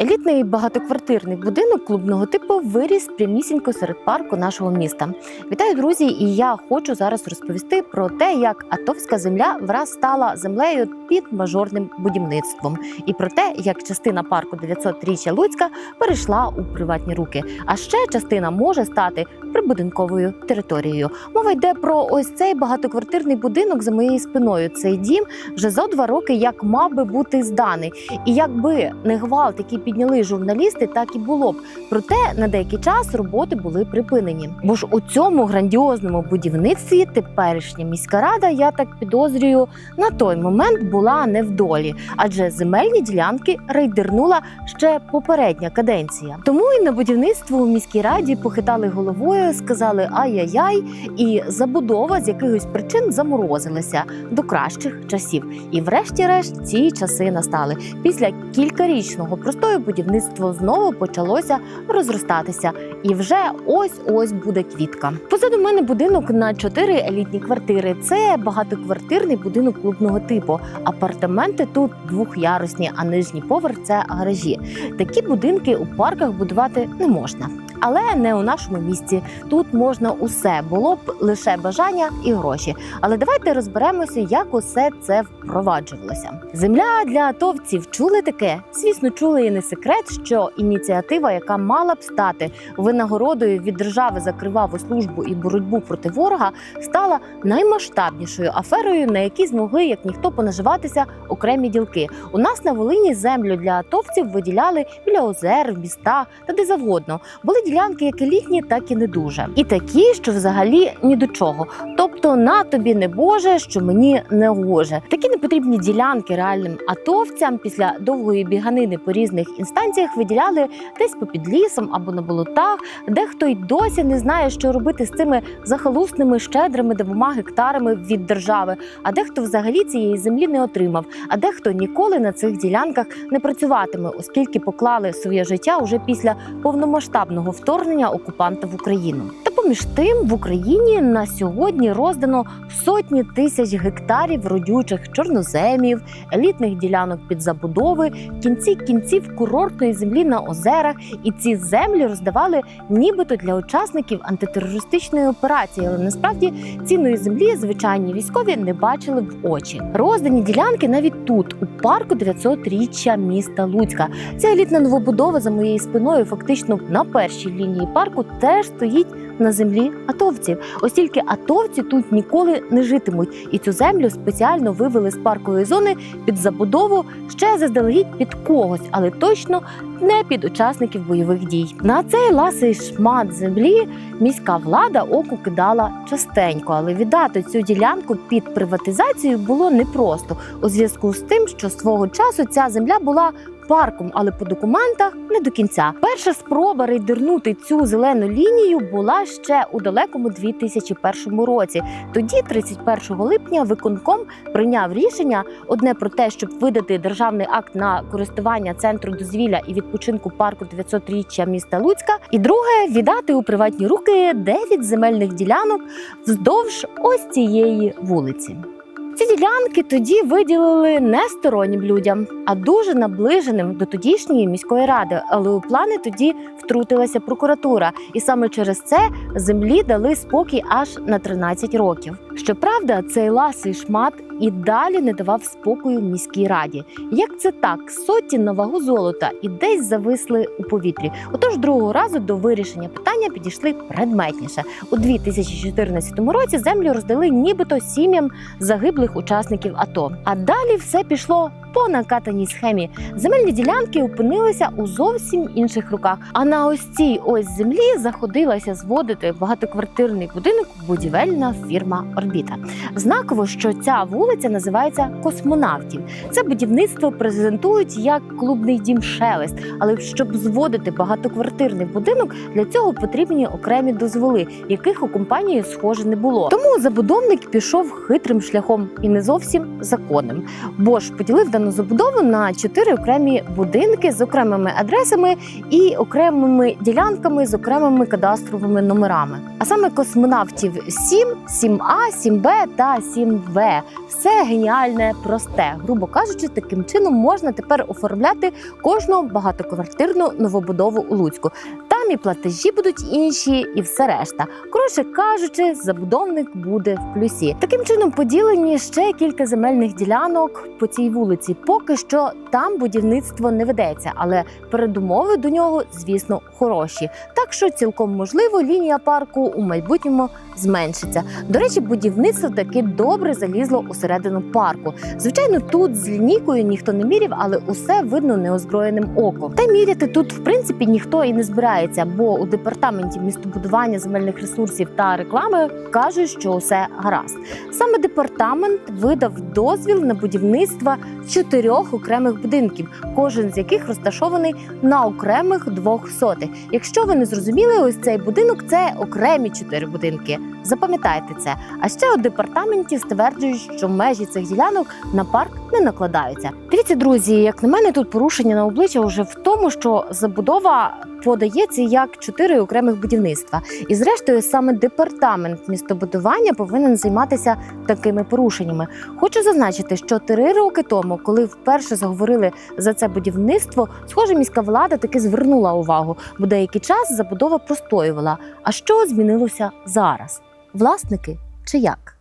Елітний багатоквартирний будинок клубного типу виріс прямісінько серед парку нашого міста. Вітаю, друзі! І я хочу зараз розповісти про те, як атовська земля враз стала землею під мажорним будівництвом, і про те, як частина парку 900-річчя Луцька перейшла у приватні руки. А ще частина може стати прибудинковою територією. Мова йде про ось цей багатоквартирний будинок за моєю спиною. Цей дім вже зо два роки як мав би бути зданий. І якби не гвалт, який підняли журналісти, так і було б. Проте на деякий час роботи були припинені. Бо ж у цьому грандіозному будівництві теперішня міська рада, я так підозрюю, на той момент була не в адже земельні ділянки рейдернула ще попередня каденція. Тому і на будівництво у міській раді похитали головою, сказали ай-яй-яй, і забудова з якихось причин заморозилася до кращих часів. І врешті-решт ці часи настали. Після кількарічного простою будівництво знову почалося розростатися. І вже ось ось буде квітка. Позаду мене будинок на чотири елітні квартири. Це багатоквартирний будинок клубного типу. Апартаменти тут двохярусні, а нижній поверх це гаражі. Такі будинки у парках будувати не можна. Але не у нашому місті. Тут можна усе було б лише бажання і гроші. Але давайте розберемося, як усе це впроваджувалося. Земля для атовців чули таке? Звісно, чули і не секрет, що ініціатива, яка мала б стати винагородою від держави за криваву службу і боротьбу проти ворога, стала наймасштабнішою аферою, на якій змогли як ніхто понаживатися окремі ділки. У нас на Волині землю для атовців виділяли біля озер, в містах та де завгодно. Були ділянки як елітні, так і не дуже. І такі, що взагалі ні до чого. Тобто на тобі не Боже, що мені не гоже. Такі непотрібні ділянки реальним атовцям після довгої біганини по різних інстанціях виділяли десь попід лісом або на болотах. Дехто й досі не знає, що робити з цими захолусними щедрими двома гектарами від держави. А дехто взагалі цієї землі не отримав. А дехто ніколи на цих ділянках не працюватиме, оскільки поклали своє життя уже після повномасштабного вторгнення окупанта в Україну. Поміж тим в Україні на сьогодні роздано сотні тисяч гектарів родючих чорноземів, елітних ділянок під забудови, кінці кінців курортної землі на озерах. І ці землі роздавали нібито для учасників антитерористичної операції. Але насправді цінної землі звичайні військові не бачили в очі. Роздані ділянки навіть тут, у парку 900-річчя міста Луцька. Ця елітна новобудова за моєю спиною, фактично на першій лінії парку, теж стоїть на землі атовців. Ось тільки атовці тут ніколи не житимуть, і цю землю спеціально вивели з паркової зони під забудову ще заздалегідь під когось, але точно не під учасників бойових дій. На цей ласий шмат землі міська влада оку кидала частенько, але віддати цю ділянку під приватизацію було непросто у зв'язку з тим, що свого часу ця земля була. Парком, але по документах не до кінця. Перша спроба рейдернути цю зелену лінію була ще у далекому 2001 році. Тоді, 31 липня, виконком прийняв рішення одне про те, щоб видати державний акт на користування центру дозвілля і відпочинку парку 900-річчя міста Луцька, і друге віддати у приватні руки 9 земельних ділянок вздовж ось цієї вулиці. Ці ділянки тоді виділили не стороннім людям, а дуже наближеним до тодішньої міської ради. Але у плани тоді втрутилася прокуратура, і саме через це землі дали спокій аж на 13 років. Щоправда, цей ласий шмат і далі не давав спокою міській раді. Як це так? Сотні на вагу золота і десь зависли у повітрі. Отож, другого разу до вирішення питання підійшли предметніше. У 2014 році землю роздали нібито сім'ям загиблих учасників АТО. А далі все пішло по накатаній схемі. Земельні ділянки опинилися у зовсім інших руках. А на ось цій ось землі заходилася зводити багатоквартирний будинок будівельна фірма Орбіта. Знаково, що ця вулиця називається Космонавтів. Це будівництво презентують як клубний дім Шелест. Але щоб зводити багатоквартирний будинок, для цього потрібні окремі дозволи, яких у компанії схоже не було. Тому забудовник пішов хитрим шляхом і не зовсім законним. Бо ж поділив дану забудову на чотири окремі будинки з окремими адресами і окремими ділянками з окремими кадастровими номерами. А саме космонавтів 7, 7А, 7Б та 7В. все геніальне, просте. Грубо кажучи, таким чином можна тепер оформляти кожну багатоквартирну новобудову у Луцьку. Там і платежі будуть інші, і все решта. Коротше кажучи, забудовник буде в плюсі. Таким чином поділені ще кілька земельних ділянок по цій вулиці. Поки що там будівництво не ведеться, але передумови до нього, звісно, хороші. Так що цілком можливо лінія парку у майбутньому зменшиться. До речі, будівництво таки добре залізло усередину парку. Звичайно, тут з лінійкою ніхто не міряв, але усе видно неозброєним оком. Та міряти тут, в принципі, ніхто і не збирається, бо у департаменті містобудування земельних ресурсів та реклами кажуть, що усе гаразд. Саме департамент видав дозвіл на будівництво чотирьох окремих будинків, кожен з яких розташований на окремих двох сотих. Якщо ви не зрозуміли, ось цей будинок це окремі чотири будинки. Запам'ятайте це. А ще у департаменті стверджують, що межі цих ділянок на парк не накладаються. Дивіться, друзі, як на мене, тут порушення на обличчя вже в тому, що забудова подається як чотири окремих будівництва. І зрештою, саме департамент містобудування повинен займатися такими порушеннями. Хочу зазначити, що три роки тому, коли вперше заговорили за це будівництво, схоже, міська влада таки звернула увагу, бо деякий час забудова простоювала. А що змінилося зараз? Власники чи як?